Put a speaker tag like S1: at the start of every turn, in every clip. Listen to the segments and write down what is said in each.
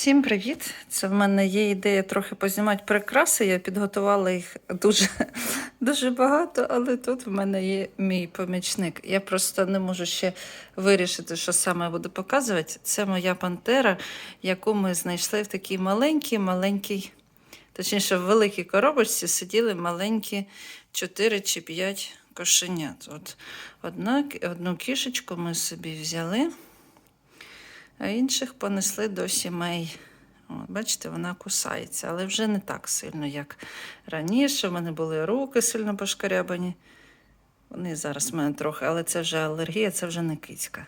S1: Всім привіт! Це в мене є ідея трохи познімати прикраси. Я підготувала їх дуже, дуже багато, але тут в мене є мій помічник. Я просто не можу ще вирішити, що саме я буду показувати. Це моя пантера, яку ми знайшли в такій маленькій, маленькій, точніше, в великій коробочці сиділи маленькі 4 чи 5 кошенят. От одна, одну кішечку ми собі взяли а інших понесли до сімей. От, бачите, вона кусається, але вже не так сильно, як раніше. У мене були руки сильно пошкарябані. Вони зараз в мене трохи, але це вже алергія, це вже не кицька.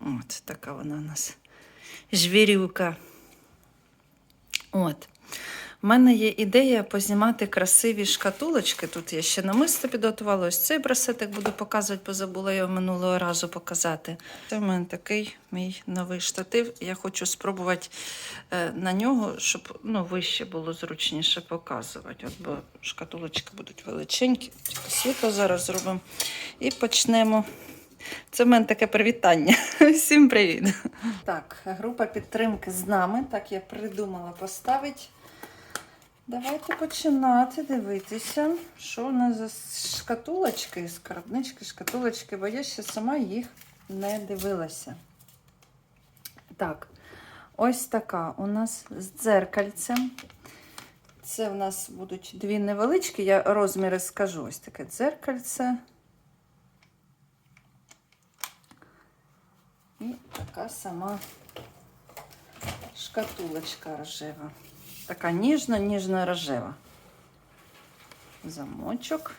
S1: От така вона у нас жвірюка. От. У мене є ідея познімати красиві шкатулочки. Тут я ще намисто підготувала. Ось цей брасетик буду показувати, бо забула його минулого разу показати. Це в мене такий мій новий штатив. Я хочу спробувати е, на нього, щоб ну, вище було зручніше показувати. От, бо шкатулочки будуть величенькі. Тільки світло зараз зробимо. І почнемо. Це в мене таке привітання. Всім привіт! Так, група підтримки з нами. Так я придумала поставити. Давайте починати дивитися, що у нас за шкатулочки, скарбнички, шкатулочки, бо я ще сама їх не дивилася. Так, ось така у нас з дзеркальцем. Це у нас будуть дві невеличкі, я розміри скажу. Ось таке дзеркальце. І така сама шкатулочка рожева. Така ніжна, ніжна рожева. Замочок.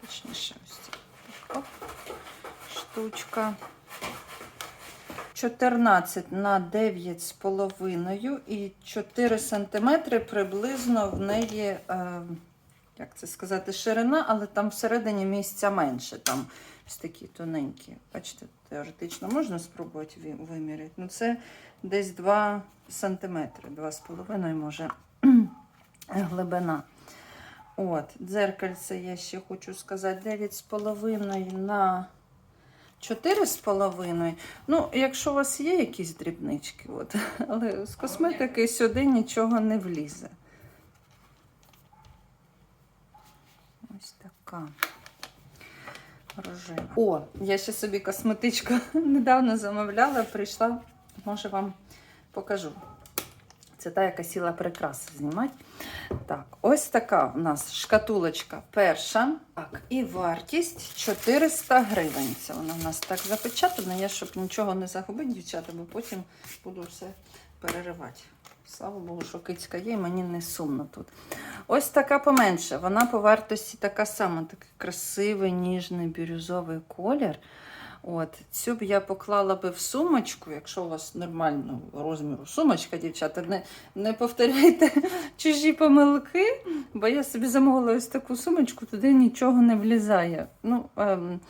S1: Точніше, ось така штучка. 14 на 9 з половиною і 4 сантиметри приблизно в неї, е, як це сказати, ширина, але там всередині місця менше. Там ось такі тоненькі. Бачите, теоретично можна спробувати виміряти. Ну, це десь 2 сантиметри, 2,5 може глибина. От, дзеркальце я ще хочу сказати 9,5 на 4,5. Ну, якщо у вас є якісь дрібнички, от, але з косметики сюди нічого не влізе. Ось така рожева. О, я ще собі косметичку недавно замовляла, прийшла, може вам покажу. Це та, яка сіла прикраси знімати. Так, ось така у нас шкатулочка перша. Так, і вартість 400 гривень. Це вона в нас так запечатана. Я щоб нічого не загубити, дівчата, бо потім буду все переривати. Слава Богу, що кицька є, і мені не сумно тут. Ось така поменше. Вона по вартості така сама, такий красивий, ніжний бірюзовий колір. От, цю б я поклала би в сумочку, якщо у вас нормального розміру сумочка, дівчата, не, не повторяйте чужі помилки, бо я собі замовила ось таку сумочку, туди нічого не влізає. Ну, ем,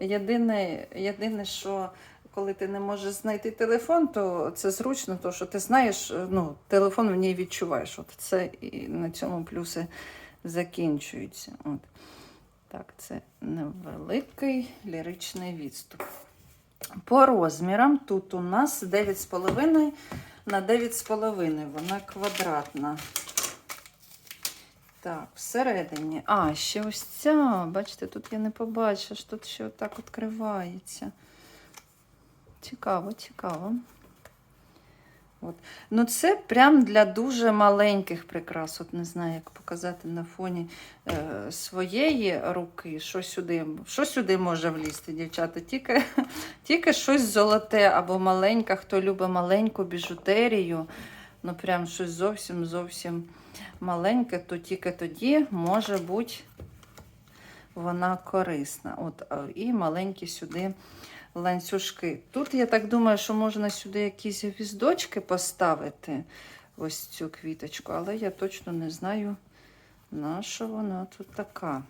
S1: єдине, єдине, що коли ти не можеш знайти телефон, то це зручно, то що ти знаєш, е, ну, телефон в ній відчуваєш. От це і на цьому плюси закінчуються. От. Так, це невеликий ліричний відступ. По розмірам тут у нас 9,5 на 9,5. Вона квадратна. Так, всередині. А, ще ось ця. Бачите, тут я не побачила, що тут ще отак відкривається. Цікаво, цікаво. От. Ну, це прям для дуже маленьких прикрас. От не знаю, як показати на фоні е, своєї руки, що сюди, що сюди може влізти, дівчата. Тільки, тільки щось золоте або маленьке, хто любить маленьку біжутерію, ну прям щось зовсім зовсім маленьке, то тільки тоді може бути вона корисна. От, і маленькі сюди ланцюжки. Тут я так думаю, що можна сюди якісь гвіздочки поставити, ось цю квіточку, але я точно не знаю, на що вона тут така.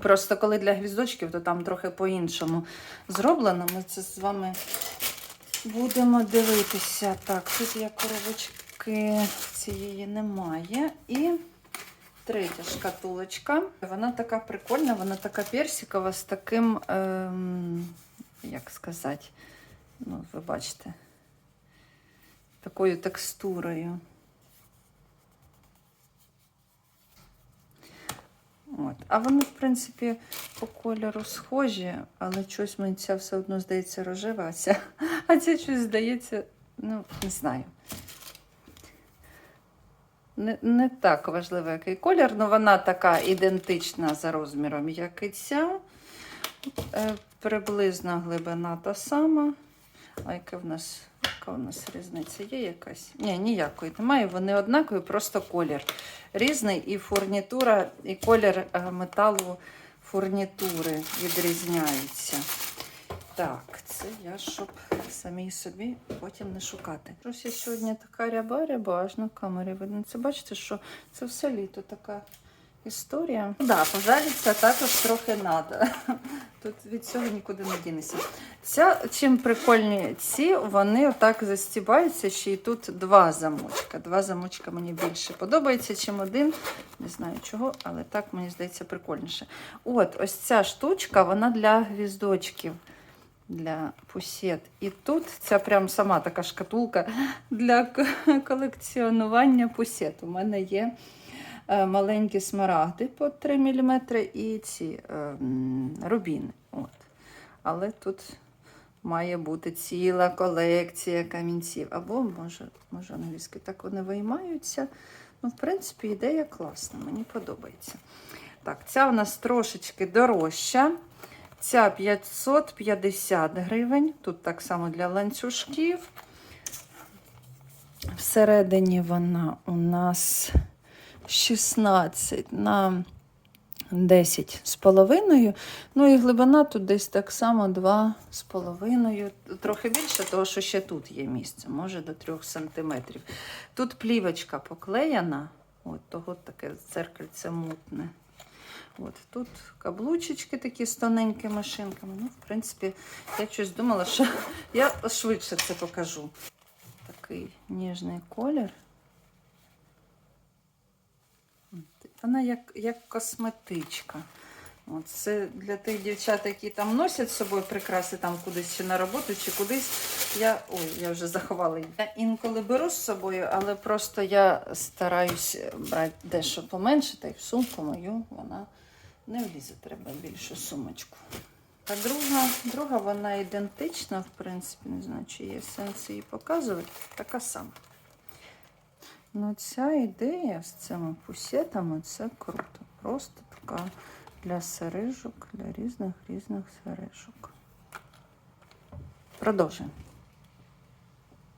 S1: Просто коли для гвіздочків, то там трохи по-іншому зроблено. Ми це з вами будемо дивитися. Так, тут є коробочки, цієї немає. І третя шкатулочка. Вона така прикольна, вона така персикова з таким, ем, як сказати, ну, ви бачите, такою текстурою. От. А вони, в принципі, по кольору схожі, але щось мені ця все одно здається рожева, а ця, а ця щось здається, ну, не знаю. Не, не так важливо, який колір, але вона така ідентична за розміром, як і ця. Е, приблизна глибина та сама. А яка в нас, яка в нас різниця? Є якась? Ні, ніякої немає. Вони однакові, просто колір різний, і фурнітура, і колір е, металу фурнітури відрізняються. Так, це я, щоб самій собі потім не шукати. Щось я сьогодні така ряба-ряба, аж на камері видно. Це бачите, що це все літо така історія. Ну Да, пожаліться також трохи надо. Тут від цього нікуди не дінешся. Ця, чим прикольні ці, вони отак застібаються, ще й тут два замочка. Два замочка мені більше подобається, чим один. Не знаю чого, але так мені здається прикольніше. От, ось ця штучка, вона для гвіздочків. Для пусет. І тут ця прям сама така шкатулка для колекціонування пусет. У мене є е, маленькі смарагди по 3 мм і ці е, рубіни. От. Але тут має бути ціла колекція камінців. Або, може, може англійською так вони виймаються. Ну, в принципі, ідея класна, мені подобається. Так, ця у нас трошечки дорожча. Ця 550 гривень. Тут так само для ланцюжків. Всередині вона у нас 16 на 10 з половиною. Ну і глибина тут десь так само 2 з половиною. Трохи більше, тому що ще тут є місце, може до 3 см. Тут плівочка поклеєна. От того таке дзеркальце мутне. От тут каблучечки такі з тоненькими шинками. Ну, в принципі, я щось думала, що я швидше це покажу. Такий ніжний колір. Вона як, як косметичка. От це для тих дівчат, які там носять з собою прикраси там кудись чи на роботу, чи кудись. Я ой, я вже заховала її. Я інколи беру з собою, але просто я стараюсь брати дещо поменше, та й в сумку мою вона не влізе. Треба більшу сумочку. А друга, друга вона ідентична, в принципі, не знаю, чи є сенс її показувати. Така сама. Ну, ця ідея з цими пусетами це круто. Просто така для сережок, для різних різних сережок. Продовжуємо.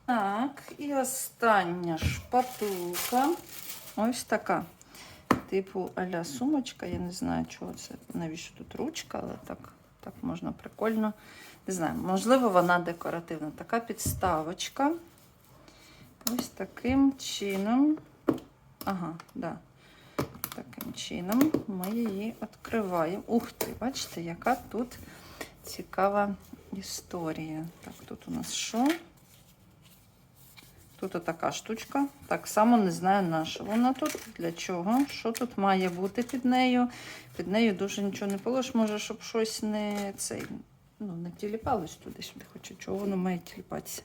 S1: Так, і остання шпатулка. Ось така. Типу аля сумочка. Я не знаю, чого це, навіщо тут ручка, але так, так можна прикольно. Не знаю, можливо, вона декоративна. Така підставочка. Ось таким чином. Ага, да. Таким чином ми її відкриваємо. Ух ти, бачите, яка тут цікава історія. Так, тут у нас що? Тут отака штучка. Так само не знаю, на що вона тут, для чого, що тут має бути під нею. Під нею дуже нічого не положиш, може, щоб щось не цей, ну, не тіліпалось туди-сюди, хоча чого воно має тіліпатися.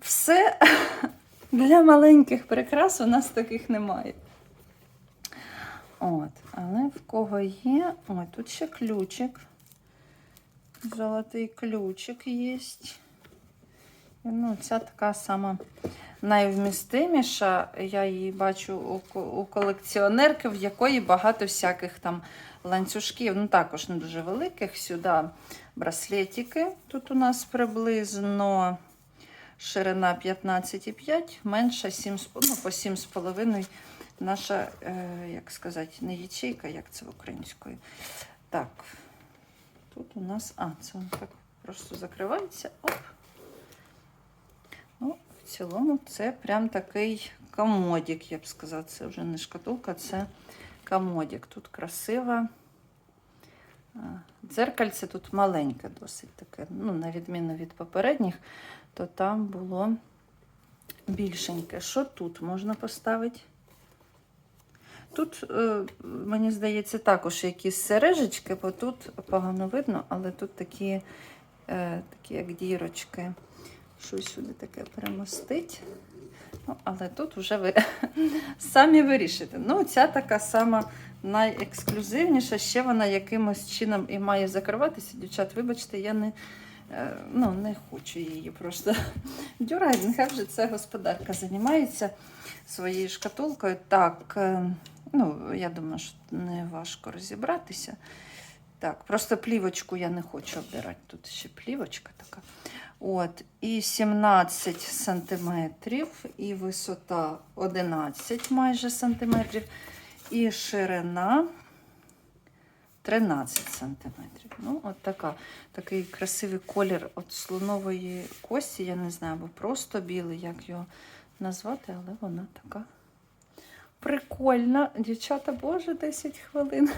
S1: Все для маленьких прикрас у нас таких немає. От, але в кого є. Ой, тут ще ключик. Золотий ключик є. Ну, ця така сама найвмістиміша. Я її бачу у, колекціонерки, в якої багато всяких там ланцюжків. Ну, також не дуже великих. Сюди браслетики. Тут у нас приблизно ширина 15,5, менша 7, ну, по 7,5. Наша, е, як сказати, не ячейка, як це в українською. Так, тут у нас, а, це так просто закривається. Оп. Ну, в цілому це прям такий комодік, я б сказала. Це вже не шкатулка, це комодік. Тут красиво. А, Дзеркальце тут маленьке, досить таке, ну, на відміну від попередніх, то там було більшеньке. Що тут можна поставити? Тут, е, мені здається, також якісь сережечки, бо тут погано видно, але тут такі е, такі як дірочки. Щось сюди таке перемостить. Ну, але тут вже ви самі вирішите. Ну, ця така сама найексклюзивніша, ще вона якимось чином і має закриватися. Дівчат, вибачте, я не, е, ну, не хочу її просто дюрати. Нехай вже це господарка займається своєю шкатулкою. Так, е, ну, я думаю, що не важко розібратися. Так, просто плівочку я не хочу обдирати. Тут ще плівочка така. От, і 17 сантиметрів, і висота 11 майже сантиметрів, і ширина 13 сантиметрів. Ну, от така, такий красивий колір от слонової кості, я не знаю, або просто білий, як його назвати, але вона така прикольна. Дівчата, боже, 10 хвилин.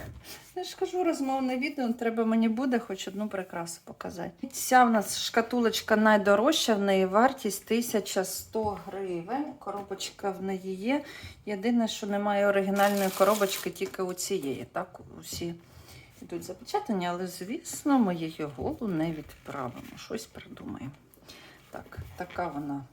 S1: Я ж кажу, розмовне відео, треба мені буде хоч одну прикрасу показати. Ця в нас шкатулочка найдорожча, в неї вартість 1100 гривень. Коробочка в неї є. Єдине, що немає оригінальної коробочки, тільки у цієї. Так, усі йдуть запечатані, але, звісно, ми її голу не відправимо. Щось придумаємо. Так, така вона.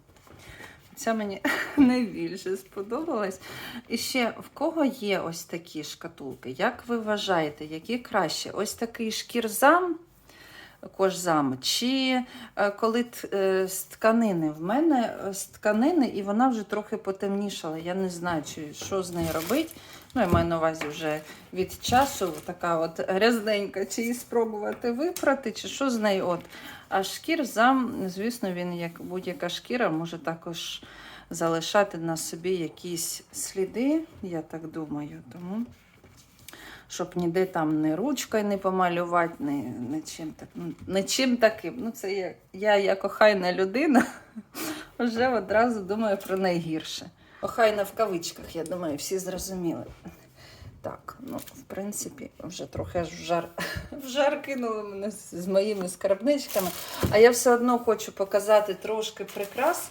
S1: Ця мені найбільше сподобалась. І ще в кого є ось такі шкатулки? Як ви вважаєте, які краще? Ось такий шкірзам, кожзам, чи е, коли е, з тканини? В мене е, з тканини, і вона вже трохи потемнішала. Я не знаю, чи що з нею робити. Ну, я маю на увазі вже від часу така от грязненька, чи її спробувати випрати, чи що з нею. От. А шкірзам, звісно, він, як будь-яка шкіра, може також залишати на собі якісь сліди, я так думаю. Тому, щоб ніде там не ручкою не помалювати, не, не, чим, так, ну, не таким. Ну, це я, я як охайна людина, вже одразу думаю про найгірше. Охайна в кавичках, я думаю, всі зрозуміли. Так, ну, в принципі, вже трохи в жар, в жар кинули мене з, моїми скарбничками. А я все одно хочу показати трошки прикрас.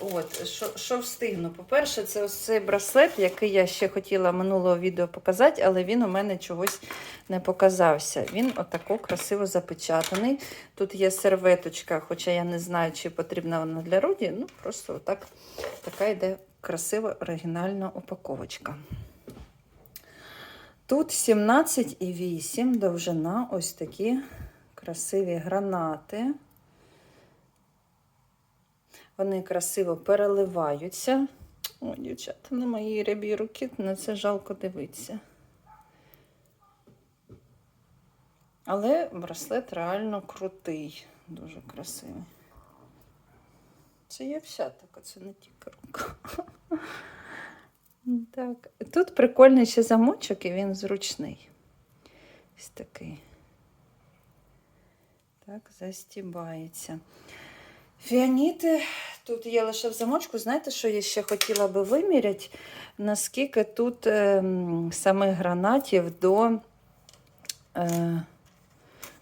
S1: От, що, що встигну. По-перше, це ось цей браслет, який я ще хотіла минулого відео показати, але він у мене чогось не показався. Він отако красиво запечатаний. Тут є серветочка, хоча я не знаю, чи потрібна вона для Руді. Ну, просто отак, така йде красива оригінальна упаковочка. Тут 17,8 довжина, ось такі красиві гранати. Вони красиво переливаються. О, дівчата, на моїй рябій руки, на це жалко дивитися. Але браслет реально крутий, дуже красивий. Це є вся така, це не тільки рука. Так, тут прикольний ще замочок, і він зручний. Ось такий. Так, застібається. Фіаніти тут є лише в замочку. Знаєте, що я ще хотіла би виміряти? Наскільки тут ем, самих гранатів до, е,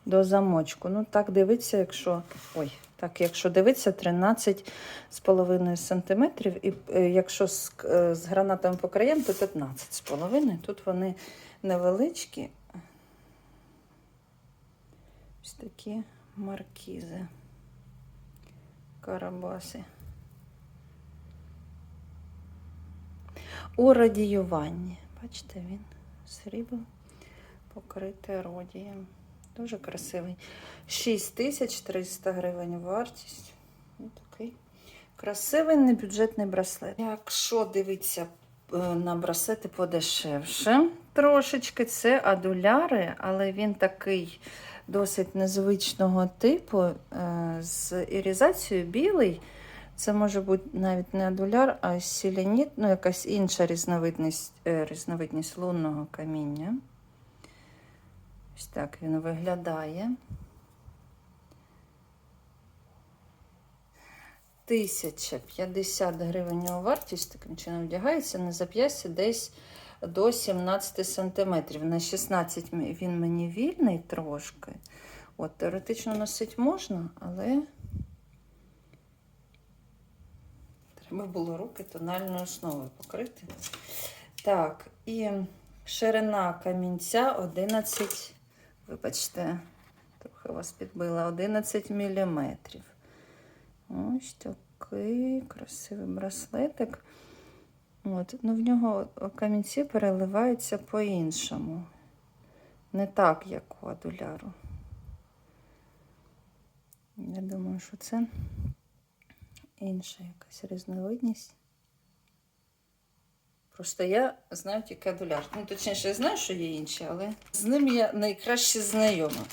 S1: до замочку. Ну, так дивиться, якщо. Ой, так, якщо дивитися, 13,5 см. І е, якщо з, е, з гранатами по краям, то 15,5 Тут вони невеличкі. Ось такі маркізи. Карабаси. У радіюванні. Бачите, він срібло покрите родієм. Дуже красивий. 6300 гривень вартість. Ось такий красивий небюджетний браслет. Якщо дивитися е, на браслети подешевше, трошечки це адуляри, але він такий досить незвичного типу, е, з ірізацією білий. Це може бути навіть не адуляр, а сіленіт, ну якась інша різновидність, е, різновидність лунного каміння. Ось так він виглядає. 1050 гривень його вартість таким чином вдягається на зап'ясті десь до 17 сантиметрів. На 16 він мені вільний трошки. От, теоретично носити можна, але треба було руки тональною основою покрити. Так, і ширина камінця 11, вибачте, трохи вас підбила, 11 мм. Ось такий красивий браслетик. От. Ну, в нього камінці переливаються по-іншому. Не так, як у адуляру. Я думаю, що це інша якась різновидність. Просто я знаю тільки адуляр. Ну, точніше, я знаю, що є інші, але з ним я найкраще знайома.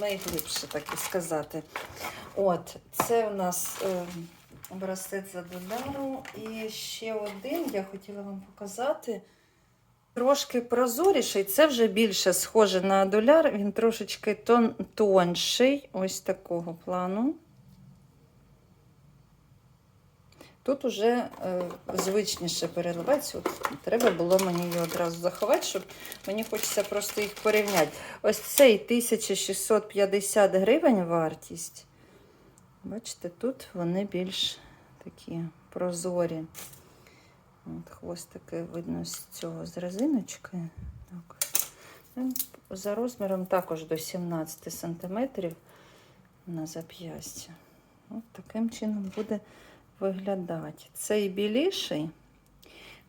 S1: Найглибше, так і сказати. От, це у нас е, браслет з адуляру. І ще один я хотіла вам показати. Трошки прозоріший, це вже більше схоже на адуляр, він трошечки тон, тонший, ось такого плану. Тут уже е, звичніше переливається. От, треба було мені його одразу заховати, щоб мені хочеться просто їх порівняти. Ось цей 1650 гривень вартість. Бачите, тут вони більш такі прозорі. От хвостики видно з цього з резиночки. Так. Ну, За розміром також до 17 см на зап'ястя. От таким чином буде виглядати. Цей біліший,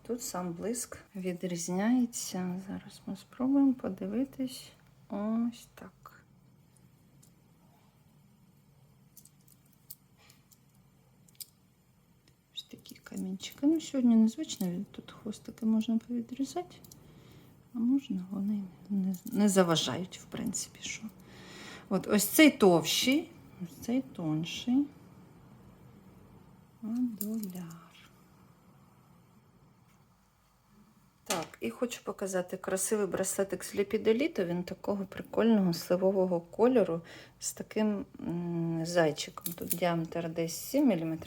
S1: тут сам блиск відрізняється. Зараз ми спробуємо подивитись ось так. Ось такі камінчики. Ну, сьогодні незвично, тут хвостики можна повідрізати, а можна вони не, заважають, в принципі, що. От ось цей товщий, ось цей тонший. Адуляр. Так, і хочу показати красивий браслетик з ліпідоліту. Він такого прикольного сливового кольору з таким зайчиком. Тут діаметр десь 7 мм.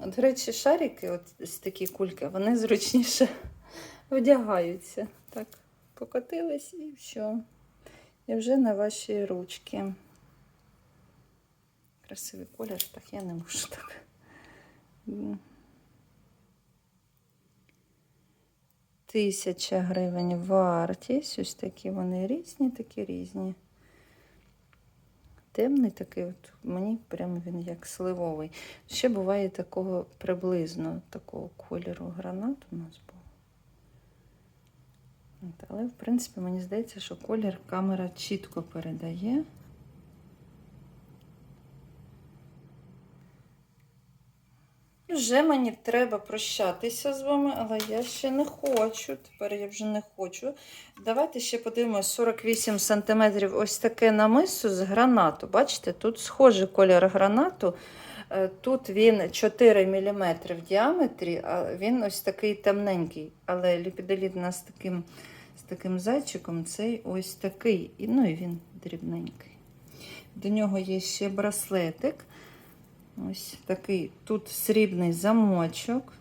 S1: От, До речі, шарики, от ось такі кульки, вони зручніше вдягаються. Так, покотились і все. І вже на ваші ручки. Красивий колір, так я не можу так. Тисяча гривень вартість. Ось такі вони різні, такі різні. Темний такий, от мені прямо він як сливовий. Ще буває такого приблизно такого кольору гранат у нас був. Але, в принципі, мені здається, що колір камера чітко передає. Вже мені треба прощатися з вами, але я ще не хочу. Тепер я вже не хочу. Давайте ще подивимось 48 см ось таке намисо з гранату. Бачите, тут схожий колір гранату. Е, Тут він 4 мм в діаметрі, а він ось такий темненький. Але ліпідоліт у нас таким, з таким зайчиком цей ось такий. Ну і він дрібненький. До нього є ще браслетик. Ось такий тут срібний замочок,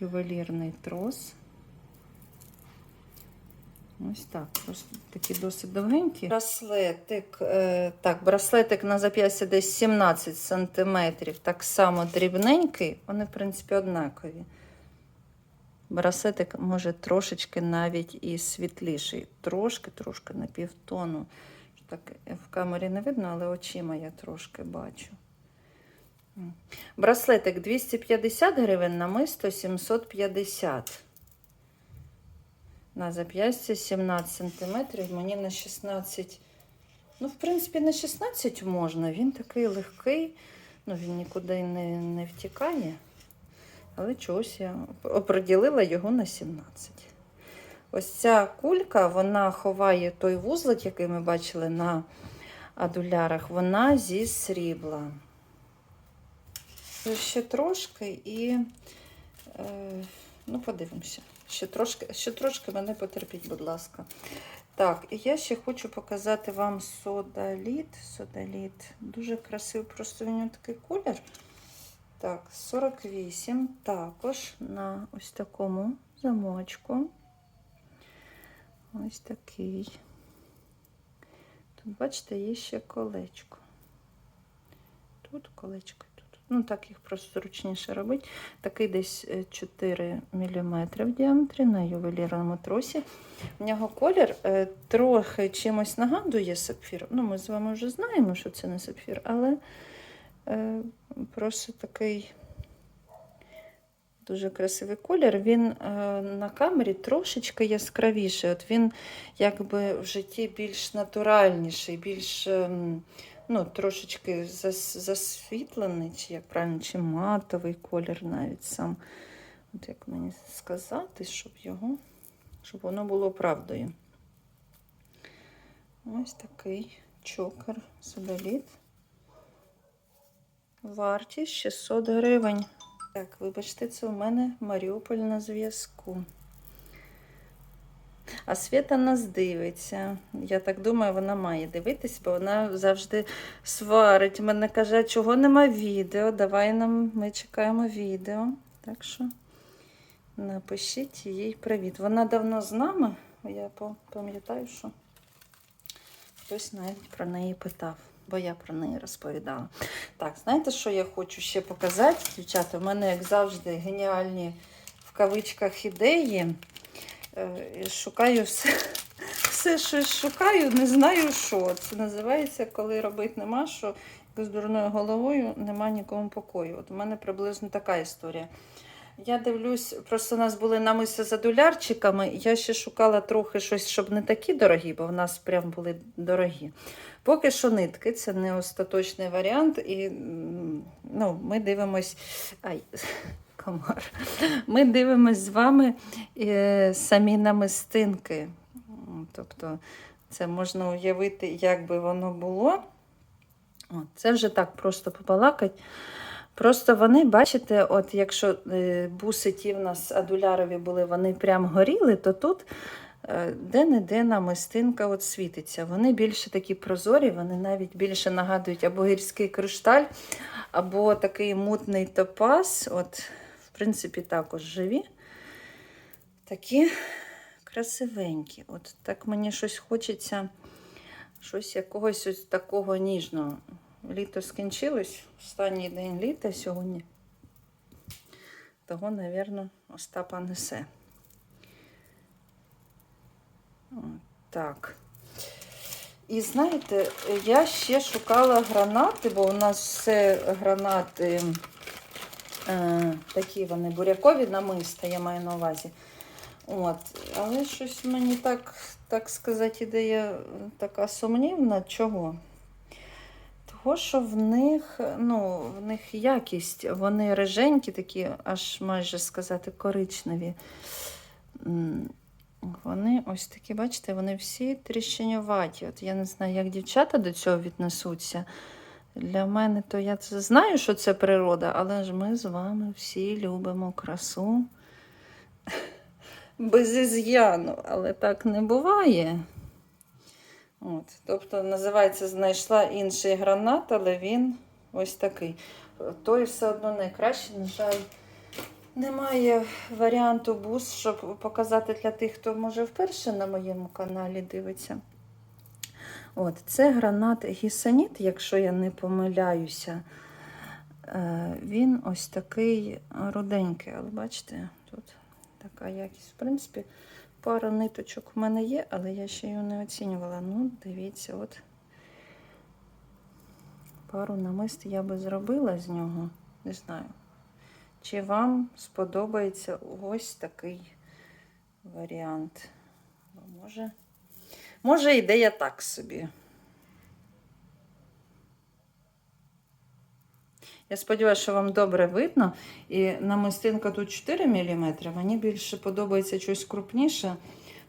S1: ювелірний трос. Ось так, просто такі досить довгенькі. Браслетик, е, так, браслетик на зап'ястя десь 17 см, так само дрібненький, вони, в принципі, однакові. Браслетик може трошечки навіть і світліший. Трошки-трошки на півтону. Так в камері не видно, але очима я трошки бачу. Браслетик 250 гривень, намисто 750. На зап'ястя 17 см, мені на 16. Ну, в принципі, на 16 можна. Він такий легкий, ну, він нікуди не, не втікає. Але чогось я оприділила його на 17. Ось ця кулька, вона ховає той вузлик, який ми бачили на адулярах, вона зі срібла. Ще трошки і, е, ну, подивимося. Ще трошки, ще трошки мене потерпіть, будь ласка. Так, і я ще хочу показати вам содаліт. Содаліт. Дуже красивий, просто в нього такий колір. Так, 48. Також на ось такому замочку. Ось такий. Тут, бачите, є ще колечко. Тут колечко, тут Ну, так їх просто зручніше робити. Такий десь е, 4 мм в діаметрі на ювелірному тросі. В нього колір е, трохи чимось нагадує сапфір. Ну, ми з вами вже знаємо, що це не сапфір, але е, просто такий дуже красивий колір. Він е, на камері трошечки яскравіший. От він якби в житті більш натуральніший, більш ем, ну, трошечки зас, засвітлений, чи як правильно, чи матовий колір навіть сам. От як мені сказати, щоб його, щоб воно було правдою. Ось такий чокер содоліт. Вартість 600 гривень. Так, вибачте, це у мене Маріуполь на зв'язку. А Свята нас дивиться. Я так думаю, вона має дивитись, бо вона завжди сварить. Мене каже, чого нема відео. Давай нам ми чекаємо відео. Так що напишіть їй привіт. Вона давно з нами. Я пам'ятаю, що хтось навіть про неї питав, бо я про неї розповідала. Так, знаєте, що я хочу ще показати, дівчата? У мене, як завжди, геніальні в кавичках ідеї. Е, Шукаю все, все щось шукаю, не знаю що. Це називається, коли робити нема що, з дурною головою нема нікому покою. От у мене приблизно така історія. Я дивлюсь, просто у нас були намиси за долярчиками. Я ще шукала трохи щось, щоб не такі дорогі, бо в нас прям були дорогі. Поки що нитки, це не остаточний варіант. І ну, ми дивимось. Ай, комар. Ми дивимось з вами е, самі намистинки. Тобто, це можна уявити, як би воно було. От, це вже так просто побалакать. Просто вони, бачите, от якщо е, буси ті в нас адулярові були, вони прям горіли, то тут е, де-не-де намистинка от світиться. Вони більше такі прозорі, вони навіть більше нагадують або гірський кришталь, або такий мутний топаз. От, в принципі, також живі. Такі красивенькі. От так мені щось хочеться, щось якогось ось такого ніжного. Літо скінчилось, останній день літа сьогодні. Того, мабуть, Остапа несе. Так. І знаєте, я ще шукала гранати, бо у нас все гранати е, такі вони бурякові намиста, я маю на увазі. От. Але щось мені так, так сказати, ідея така сумнівна. Чого? Того, що в них, ну, в них якість, вони риженькі, такі, аж майже сказати, коричневі. Вони ось такі, бачите, вони всі тріщинюваті. От я не знаю, як дівчата до цього віднесуться. Для мене то я знаю, що це природа, але ж ми з вами всі любимо красу без із'яну, але так не буває. От, тобто, називається, знайшла інший гранат, але він ось такий. Той все одно найкращий, на жаль, немає варіанту бус, щоб показати для тих, хто може вперше на моєму каналі дивиться. От, це гранат гісаніт, якщо я не помиляюся. Е, Він ось такий руденький, але бачите, тут така якість. В принципі, пара ниточок в мене є, але я ще його не оцінювала. Ну, дивіться, от пару намист я би зробила з нього. Не знаю. Чи вам сподобається ось такий варіант? Може, може ідея так собі. Я сподіваюся, що вам добре видно. І намистинка тут 4 мм, мені більше подобається щось крупніше,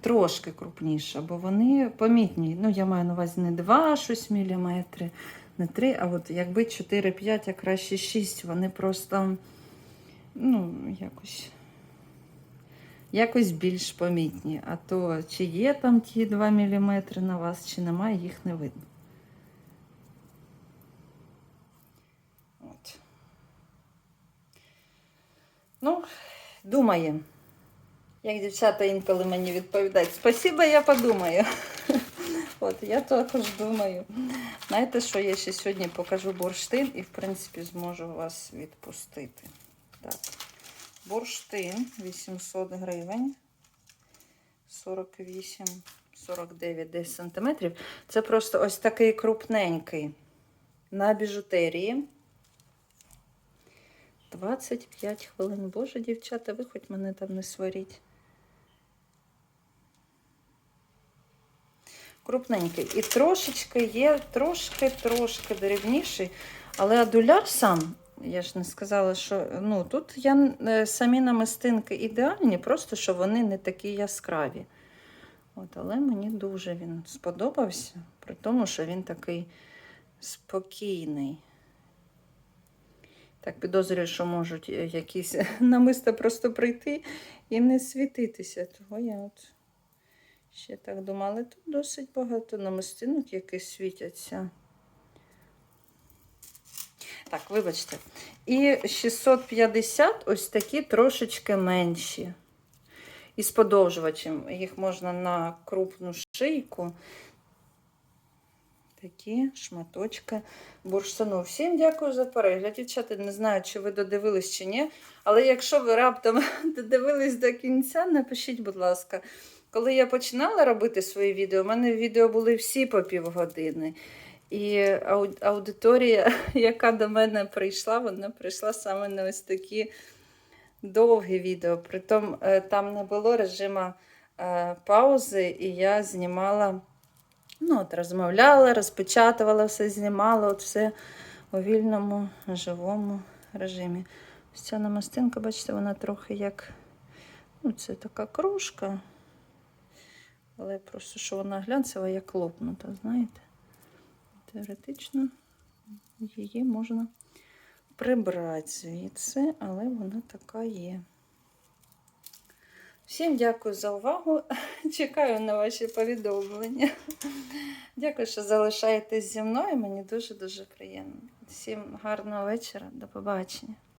S1: трошки крупніше, бо вони помітні. Ну, я маю на увазі не 2 щось мм, не 3, а от якби 4-5, а краще 6, вони просто ну, якось. Якось більш помітні. А то чи є там ті 2 мм на вас, чи немає, їх не видно. От. Ну, думаємо. Як дівчата інколи мені відповідають, спасибо, я подумаю. От, я також думаю. Знаєте, що я ще сьогодні покажу бурштин і, в принципі, зможу вас відпустити. Так. Бурштин 800 гривень. 48, 49 десь сантиметрів. Це просто ось такий крупненький на біжутерії. 25 хвилин. Боже, дівчата, ви хоч мене там не сваріть. Крупненький. І трошечки є, трошки-трошки дрібніший. Але адуляр сам, я ж не сказала, що ну, тут я, е, самі намистинки ідеальні, просто що вони не такі яскраві. От, але мені дуже він сподобався, при тому, що він такий спокійний. Так, підозрюю, що можуть е, якісь намиста просто прийти і не світитися. Того я от ще так думала, тут досить багато намистинок, які світяться. Так, вибачте. І 650 ось такі трошечки менші. І з подовжувачем. Їх можна на крупну шийку. Такі шматочки бурштину. Всім дякую за перегляд. Дівчата, не знаю, чи ви додивились чи ні. Але якщо ви раптом додивились до кінця, напишіть, будь ласка. Коли я починала робити свої відео, у мене відео були всі по півгодини. І аудиторія, яка до мене прийшла, вона прийшла саме на ось такі довгі відео. Притом е, там не було режиму е, паузи, і я знімала, ну, от розмовляла, розпечатувала все, знімала от все у вільному живому режимі. Ось ця намастинка, бачите, вона трохи як. Ну, це така кружка. Але просто що вона глянцева, як лопнута, знаєте. Теоретично її можна прибрати звідси, але вона така є. Всім дякую за увагу. Чекаю на ваші повідомлення. Дякую, що залишаєтесь зі мною. Мені дуже-дуже приємно. Всім гарного вечора. До побачення.